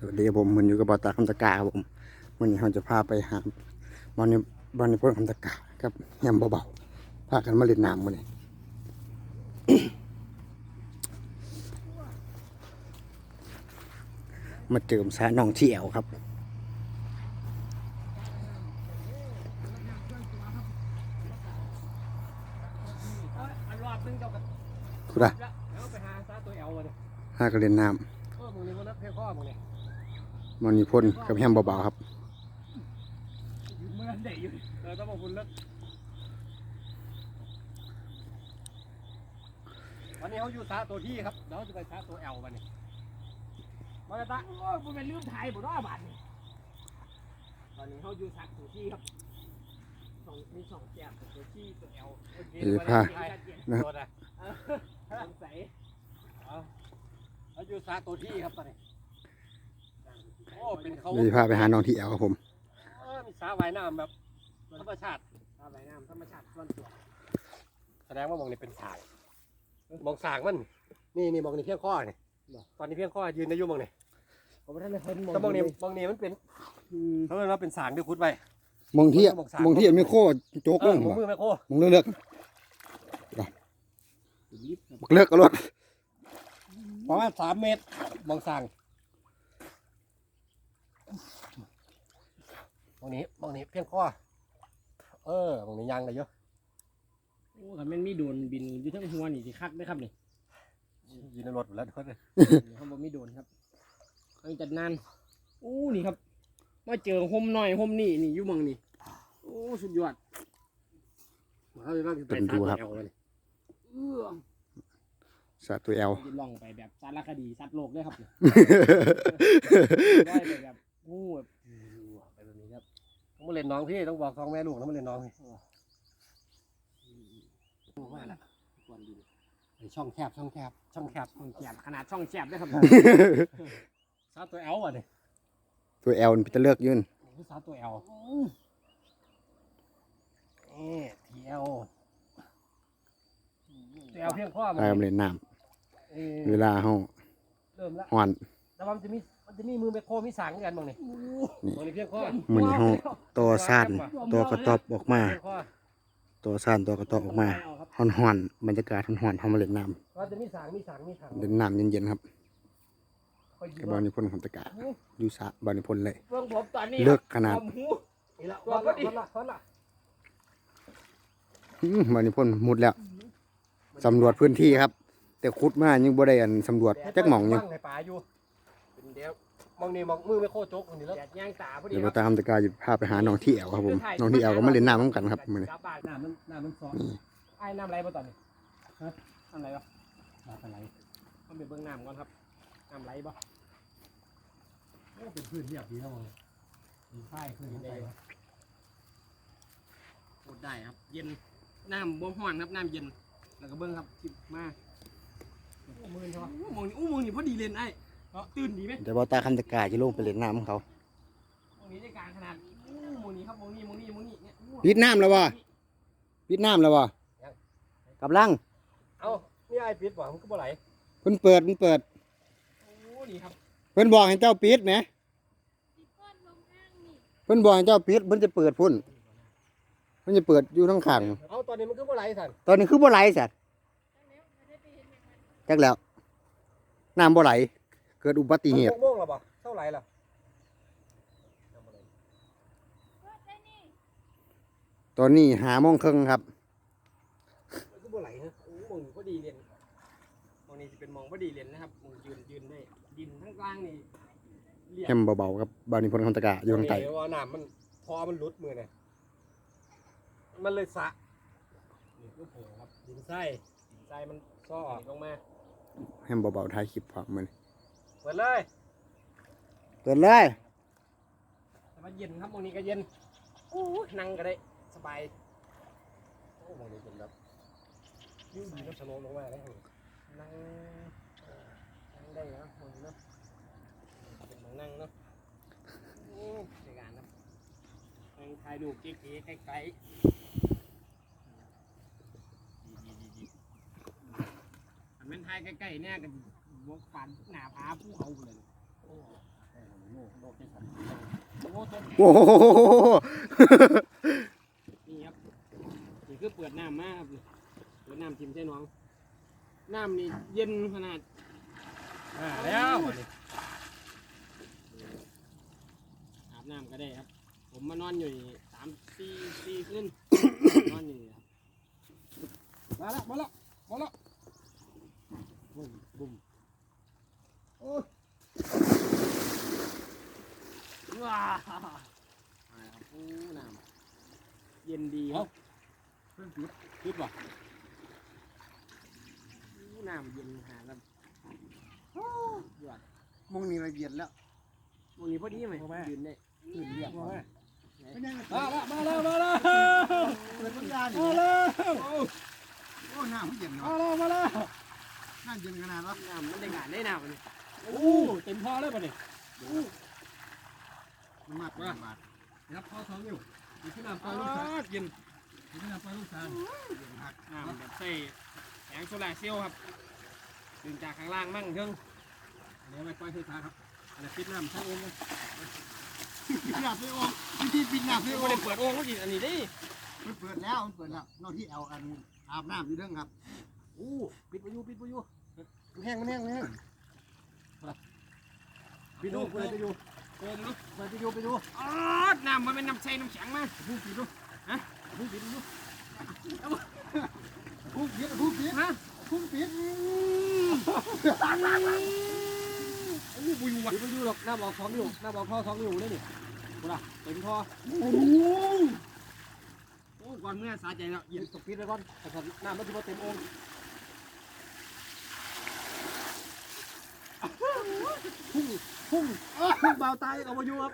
สวัสดีครับผมมันอยู่กับบอตาคำตะกาครับผมวันนี้เราจะพาไปหาบอลในบอลในพวกคำตะกาครับแฮมเบาๆพากันมาเล่นน้ำมาเนี่ยมาเจิมสาน้องที่แอวครับอันรอบนึงเจ้ากับคุณอะแล้วไปหาซาตัวเอลมาเนี่ยพากันเล่นน้เออมึงนี่มันนักเพ่ข้อมึงเนี่ยำ มันมีพ่นกับแฮมเบาๆครับอยู่เมื่อไหนอยู่เออต้องบอกคุณเลิกวันนี้เขาอยู่ซาตัวที่ครับเดี๋ยวจะไปซาตัวเอลมาเนี่ยมาตาโอ้ยผมเป็นลืมไทยผมรอบาทนี่ตอนนี้เขาอยู่ซาตัวที่ครับสองมีสองแจกตัวที่ตัวเอลเดี๋ยวพานะตัวนะสงสัยเอาเขาอยู่ซาตัวที่ครับตอนนี้ โอ้เป็นเขานี่พาไปหาน้องที่แอวครับผม เออมีสระว่ายน้ำแบบธรรมชาติสระว่ายน้ำธรรมชาติส่วนตัวแสดงว่ามองนี่เป็นสายมองสางมัน นี่นี่มองนี่เพียงข้อนี่ตอนนี้เพียงข้อยืนได้อยุ่มองนี่ผมไม่ได้เลยคนมองถ้ามองนี่มองนี่มันเป็นเขาเรียกว่าเป็นสางที่คุดไปมองที่มองสามมองที่ไม่โค้โจกเอลองมองมือไม่โคมองเลือกเลือกเลือกกระโดดประมาณสามเมตรมองสาง มองนี้มองนี้เพียงข้อเออมองนี้ยังเลยเยอะโอ้ถ้าแมันมีโดรนบินอยู่ทั้งหัวนี่สิคักได้อครับนี่ยืนในรถหมดแล้วทุกคนเลยเขาบอกมีโดรนครับเอาจัดนานอู้นี่ครับ มาเจอห่มน้อยห่มนี่นี่อยู่หมองนี่โอ้สุดยอดเขาจะต้องไปเป็นดูครับ สามแนวเลยเอื้อสาตัวแอลจะล่องไปแบบสารคดีสัตว์โลกได้อครับนี่ได้ไปแบบ งูแบบไปแบบนี้ครับต้องมาเล่นน้องพี่ต้องบอกสองแม่ลูกต้องมาเล่นน้องพี่ว่าละควรดีไอ้ช่องแคบช่องแคบช่องแคบช่องแคบขนาดช่องแคบได้อครับซาตัวเอลอะเนี่ยตัวแอลมันจะเลือกยืนคือซาตัวเอลเอ๊ะทีเอลตัวเอลเพียงข้อมัพากันเล่นน้เอ่อำเวลาเฮาเริ่มแล้วฮ้อนแต่ว่ามันจะมีมัน จะมีมือไมโครมีสางกันบ้างนี่นี่บางนี่เพียงข้อมันเฮาตัวซ่านตัวกระตอบออกมา เพียงข้อตัวซ่านตัวกระตอบออกมาฮ้อนๆบรรยากาศฮ้อนๆเฮามาเล่นน้ว่าจะมีสางมีสางมีถังำเล่นน้ำเย็นๆครับคอยยิกังบบอลนิพนธ์คำตะกาอยู่สระบอลนิพนธ์เลย เบื้องผมตอนนี้เลิกขนาดผมหูนี่ละวันละวันละวันละอื้อบอลนิพนธ์มุดแล้วสำรวจพื้นที่ครับ แต่ขุดมายังบ่ได้อันสำรวจจักหม่องอยู่ ตั้ให้ปลาอยู่ เป็นเดียวมองนี่มองมือไม่โคตรจกอันนี้แล้วแดดย่างตาพอดีเดี๋ยวคมารับตามตะกาจะพาไปหาน้องที่แอวครับผมน้องที่แอวก็มาเล่นน้ำน้ำกันครับมื้อนี้จับบาดน้ำมันน้ำมันซอนไอ้น้ำไหลบ่ตอนนี้ฮะน้ำไหลบ่น้ำอะไรต้องไปเบิ่งน้ำก่อนครับน้ำไหลบ่โอ้เป็นพื้นเรียบดีนะมองมีไฟพื้นได้โคตรได้ครับ เย็นน้ำบ่ฮ้อนครับน้ำเย็นแล้วก็เบิ่งครับจิบมาโอ้มือนี่ครับอู้มองนี่อู้มองนี่พอดีเลยไอ้ เนาะตื่นดีไหมเดี๋ยวบอตาคำตะกาจะลงไปเล่นน้ำของเขามองนี้ได้การขนาดอู้มองนี้ครับมองนี้มองนี้มองนี้เนี่ยอู้ปิดน้ำแล้ววะปิดน้ำแล้ววะกำลังเอ้านี่ไอ้ปิดบ่มันก็บ่ไหลเพิ่นเปิดเพิ่นเปิดโอ้นี่ครับเพิ่นบอกให้เจ้าปิดไหมเพิ่นบอกให้เจ้าปิดเพิ่นจะเปิดพุ่นเพิ่นจะเปิดอยู่ทั้งข้างเอ้าตอนนี้มันก็บ่ไหลสั่นตอนนี้คือบ่ไหลสัตว์จักแล้วน้ำบ่ไหล เกิดอุบัติเหตุ โม่งแล้วบ่เท่าไหร่ล่ะตอนนี้หาโมงครึ่งครับมันก็บ่ไหลนะโอ้มองนี่พอดีเลยมองนี่จะเป็นมองพอดีเลยนะครับมองยืนยืนได้ดินทั้งกลางนี่เรียบแฮมเบาๆครับบาวนิพนธ์คำตะกาอยู่ข้างใต้นี่ว่าน้ำมันพอมันหลุดมือเนี่ยมันเลยสะนี่คือโผล่ครับดินไส้ใจมันซ้อลงมา แฮมเบาๆถ่ายคลิปพร้อมมันเปิดเลยเปิดเลยแต่ว่าเย็นครับมองนี้ก็เย็นโอ้ยนั่งก็ได้สบายโอ้โหนี่เป็นแบบยิ่งดีก็ชะโลมลงมาเลยนั่งนั่งได้เนาะมองนี้เนาะเป็นมองนั่งเนาะโอ้ยในการนะนั่งถ่ายรูปเก๋ๆไกลๆดีดีดีอันเป็นถ่ายใกล้ๆเนี่ยกัน บวกฟันหน้าผาภูเขาไปเลยโอ้อ้ต้นโอ้โหนี่ครับนี่คือเปิดน้ำมาครับเปิดน้ำทิมใช่น้อง น้ำนี่เย็นขนาดอ่าแล้วบัดนี้อาบน้ำก็ได้ครับ ผมมานอนอยู่นี่สามสี่สี่คืนนอนอยู่นี่ครับมาแล้วมาแล้วมาแล้วบุ้มบุ้มโอ้ย ว้าอะไรครับโอ้น้ำเย็นดีครับเพิ่งปิดปิดป่ะโอ้น้ำเย็นหาแล้วโอ้ยอดมงนี้ละเอียดแล้ววันนี้พอดีไหมยืนได้ยืนเรียกมามาแล้วมาแล้วมาแล้วเปิดพัดยาดิมาแล้วโอ้น้ำเย็นมาเนาะแล้วมาแล้วน้ำเย็นขนาดวะน้ำมันได้งานได้น้ำมันโอ้เต็มพอเลยป่ะนี่มันมากกว่าบาทครับพ่อท้องอยู่มีที่น้ำปปลาลาลูกชายเย็นมีที่น้ำปลาลูกชายน้ำแบบใส่แสงโซลาร์เซลล์ครับดึงจากข้างล่างมั่งเครื่องเดี๋ยวไปปล่อยที่ทางครับอันนี้ปิดน้ำทั้งเองเลยปิดหน้าไปออกวิธีปิดหน้าไปไม่ออกได้เปิดโอ่งก็จีอันนี้ดิมันเปิดแล้วมันเปิดแล้วนอกที่เอาอันอาบน้ำอยู่เรื่องครับโอ้ปิดไปอยู่ปิดไปอยู่มันแห้งมันแห้งมันแห้ง ไปดูไปดูโอ่งเนาะไปดูไปดูอ๋อน้ำมันเป็นน้ำใสน้ำแข็งมาดูไปดูฮะดูไปดูผู้ปิดผู้ปิดฮะผู้ปิดโอ้บุยว่ะไปดูหรอกน้ำออกท้องอยู่น้ำออกพ่อท้องอยู่เลยนี่กูล่ะเต็มท่อโอ้โหโอ้ก่อนเมื่อสาใจแล้วเหยียบตกปิดไปก่อนแต่น้ำมันจะมาเต็มองค์ พุ่งพุ่งพุ่งเบาตายเอามาอยู่ครับ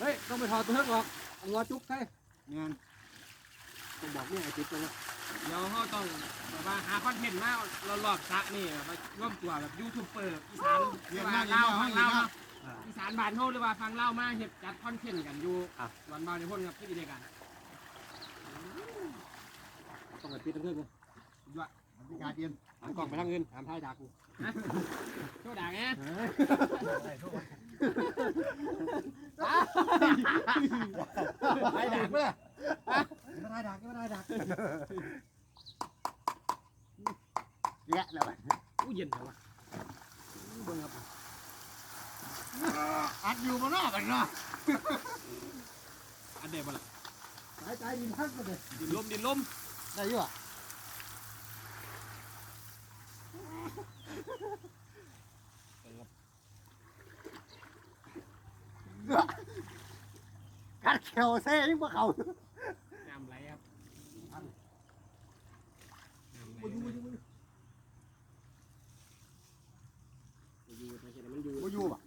เฮ้ยต้องไปถอดตัวเฮือกออกเอางอจุ๊บใช่งานต้องบอกเนี่ยไอ้ติ๊บตรงนี้เดี๋ยวเขาต้องแบบว่าหาคอนเทนต์มาเราหลอกซะนี่แบบว่าร่วมตัวแบบยูทูบเบอร์อีสานเรียนว่าหน้าเล่าเรียนหน้าฟังเรียนเล่าหน้าเนาะอีสานบ้านเขาหรือว่าฟังเล่ามาเห็ดจัดคอนเทนต์กันอยู่วันบ่าวในพ่นครับที่ดีเดียวกันต้องไปปิดทั้งเครื่องเลยบรรยากาศเย็นหันกล่องไปทางเงินถามท้ายด่ากูโชว์ด่างไงท้ายด่ากูเลยไม่ได้ด่าไม่ได้ด่าแยะแล้วอู้เย็นเลยวะเบิ่งครับอัดอยู่บนนอกกันเนาะอันเดียวบ่ล่ะสายใจดินพักมาเลยดินลมดินลมได้อยู่อะกัด เขียวเซ่ยังบ่เขาน้ำไหลครับน้ำไหลมาอยู่มาอยู่อยู่ไม่ใช่มันอยู่บ่อยู่ป่ะ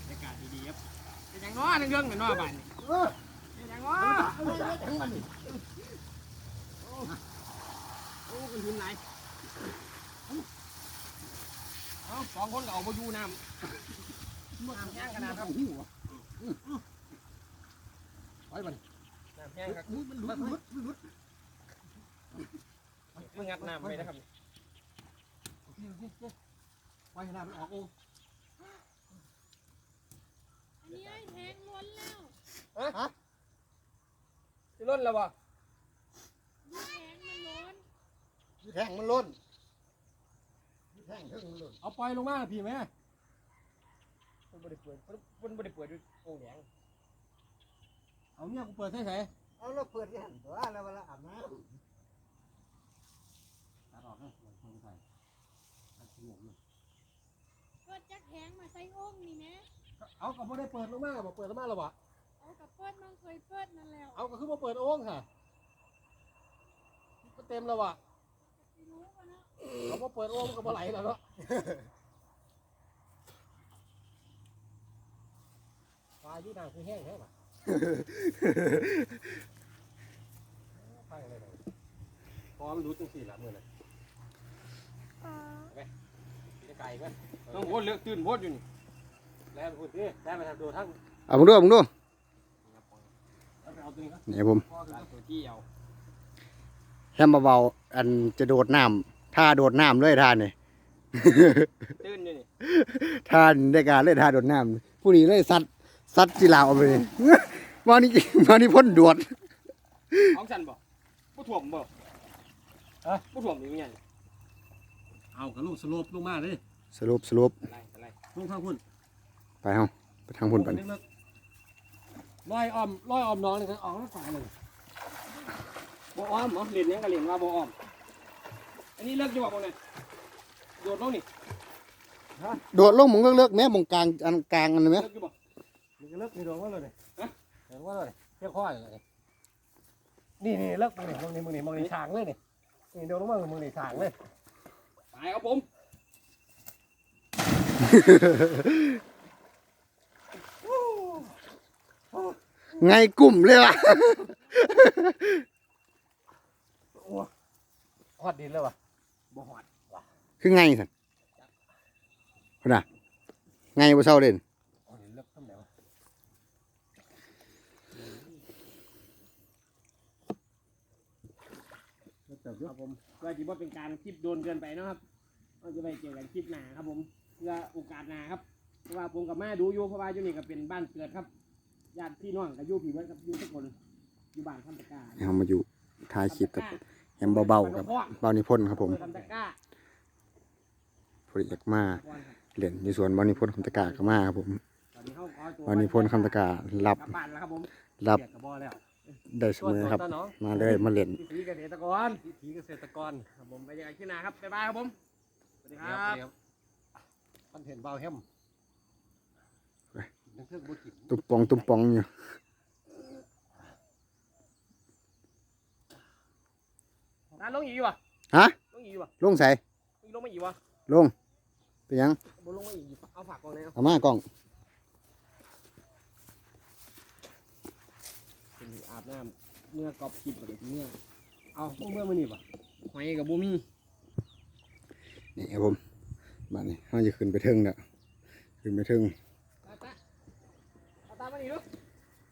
บรรยากาศดีๆครับเป็นอย่างน้อทั้งเรื่องกันน้อบ้านนี่เออเป็นอย่างน้อ โอ้เป็นหินไหลเอาสองคนก็เอาไปอยู่น้ำน้ำแห้งขนาดครับหูอะไปมันน้ำแห้งครับมันลุดมันลุดมันหลุดมึงงัดน้ำไปนะครับไปขนาดมันออกโอ่งอันนี้ไอ้แทงล้นแล้วจะล้นแล้วบ่ดูแทงมันล้น แท่งมันล้นแท่งถึงมันล้นเอาปล่อยลงมาพี่แม่มันบ่ได้เปิดมันบ่ได้เปิดด้วยโอ่งแดงเอาเนี่ยกูเปิดใส่ใส่เอาเราเปิดที่หันตัวแล้วเวลาอาบน้ตัดออกนะมันใส่ตัดหัวเลยก็จักแทงมาใส่โอ่งนี่แหม่เอาก็ไม่ได้เปิดลงมาบอกเปิดลงมาแล้ววะเอากับเปิดมันเคยเปิดนั่นแล้ว เอาก็คือมาเปิดโอ่งค่ะก็เต็มแล้ววะไม่รู้กันนะ เขามาเปิดโอ่งมันก็มาไหลแล้วเนาะปลาอยู่ด่างคือแห้งแห้งป่ะไปเลยเนาะพอมันรู้จังสี่ละมือเลยไก่ไหมต้องโวดเลือกตื่นโวดอยู่นี่แล้วพูดดิแล้วไปทำดูทั้งำเอามึงดูมึงดูแล้วไปเอาตัวนี่ก็นี่ครับผม พ่อคือซักตัวที่เอา แฮมเบาๆอันจะโดดน้ำท่าโดดน้ำเลยท่านี่ ตื้นอยู่นี่ท่านได้การเลยท่าโดดน้ำผู้นี้เลยซัดซัดจีลาวเอาไปเลย มานี่มานี่พ่นดวดเอาสั่นบ่บ่ถ่วมบ่ฮะบ่ถ่วมนี่ไงเอากระลูกสโลปลงมาเลยสรุปสรุปอะไรอะไรลงข้างพุ่นไปเฮาไปทางพุ่นไป ลงร้อยอ้อมร้อยอ้อมน้องนี่คือออกแล้วตายเลย บ่อ้อมเหรอเรียนยังก็เรียนว่าบ่อ้อม อันนี้เลิกอยู่บ่บ่เนี่ยโดดลงนี่โดดลงหมองเลิกๆแม่หมองกลางอันกลางอันนั้นไหมเลิกอยู่บ่นี่ก็เลิกนี่โดนว่าเลยฮะเห็นว่าเลยเที่ยวข้อเลยนี่นี่เลิกมึงนี่มึงนี่มึงนี่มึงนี่ฉางเลยนี่นี่โดนลงมามึงนี่ฉางเลยตายครับผมไงกลุ่มเลยว่ะ ฮอดดินเลยวะบ่หอดคือไงสันพุ่นน่ะไงบ่เศร้าเด่นฮอดดินเลิกทำไหนวะครับผมเพื่อที่ว่าเป็นการคลิปโดนเกินไปเนาะครับเราจะไปเจอกันคลิปหน้าครับผมเพื่อโอกาสหน้าครับเพราะว่าผมกับแม่ดูอยู่เพราะว่าอยู่นี่ก็เป็นบ้านเกิดครับญาติพี่น้องกับอยู่พี่เบิร์ดครับอยู่ทุกคนอยู่บ้านคำตะกร้าเฮามาอยู่ท้ายคลิปกับ แฮมเบาๆกับเบานิพนธ์ครับผมคำตะกร้าผู้อยากมาก่อนครับเล่นอยู่สวนเบานิพนธ์คำตะกาก็มาครับผมตอนนี้เขาขอตัวเบานิพนธ์คำตะการับกลับบ้านแล้วครับผมรับเกียดกระบอกแล้วได้เสมอครับตัวน้องมาเลยมาเล่นวิถีเกษตรกรวิถีเกษตรกรครับผมไปเจอกันคลิปหน้าครับบ๊ายบายครับผมสวัสดีคครัรับบคอนเทนต์เบาแฮมนั่นคือบุกินตุ้มปองตุ้มปองอยู่ ร้านลงอีกอยู่วะฮะลงอีกอยู่วะลงใส่อีกลงไม่อีกวะลงเป็นหยังบนลงไม่อีกอยู่เอาฝากกองเลยเอาเอามากล้องเป็นอาบน้ำเมื่อกอบคลิปกับเด็กเมื่อเอาพวกเมื่อมานี่ปะหอยกับบูมี่นี่ครับผมบ้านนี้เราจะขึ้นไปเทิงแล้วขึ้นไปเทิงตาตาเอาตามานี่ดู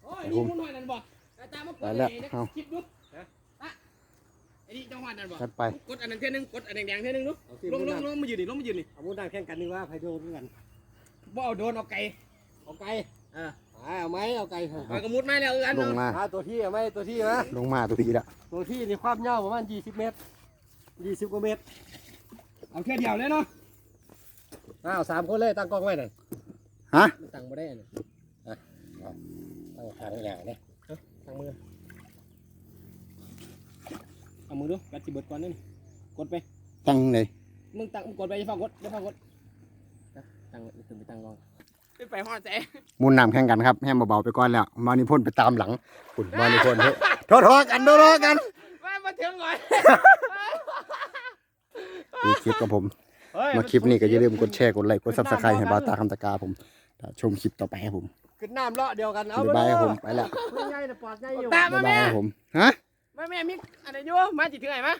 โอ้ยครับนี่ผมมุนหอยนั่นบ่ตาตามากดไปแล้วไอ้นี่เอาคลิปดูนะตาไอ้นี่เจ้าหอยนั่นบ่จัดไปกดอันนั้นเท่านึงกดอันแดงๆเท่านึงดูลงลงลงมายืนนี่ลงมายืนนี่เอามุดได้แข่งกันนี่ว่าไพโดนกันบ่เอาโดนเอาไก่เอาไก่เออเอาไหมเอาไก่เอากระมุดมาแล้วเอออันลนึงงมาหาตัวที่เอาไหมตัวที่นะลงมาตัวทีละตัวที่นี่ความยาวประมาณ20เมตร20กว่าเมตรเอาแค่เดียวเลยเนาะอ้าวสามคนเลยตั้งกล้องไว้หน่อยฮะตั้งไม่ได้น่ะอะเอาตั้งขาหน้าเนี่ยตั้งมือ เอามือดูกัดสิเบิดก่อนนี่กดไป ตั้งเลยมึงตั้งมึงกดไปอย่าฟังกดอย่าฟังกดตั้งขึ้นไปตั้งกล้องขึ้นไปห่อใจมุนน้ำแข่งกันครับแฮมเบาๆไปก่อนแล้วมานิพนธ์ไปตามหลังคุณมานิพนธ์เฮ้ยโทษๆกันโทษๆกันมามาถึงก่อนมีคลิปกับผมมาคลิปนี้ก็อย่าลืมกดแชร์กดไลค์กดซับสไครต์ให้บาวตาคำตะกาผมถ้าชมคลิปต่อไปครับผมขึ้นน้ำเลาะเดียวกันเอาบ๊ายบายครับผมไปแล้วง่ายแต่ปลอดง่ายอยู่ตามบ๊ายมาบายแม่ครับผมฮะ มาแม่มิกอะไรอยู่มาจิถึงไหนมา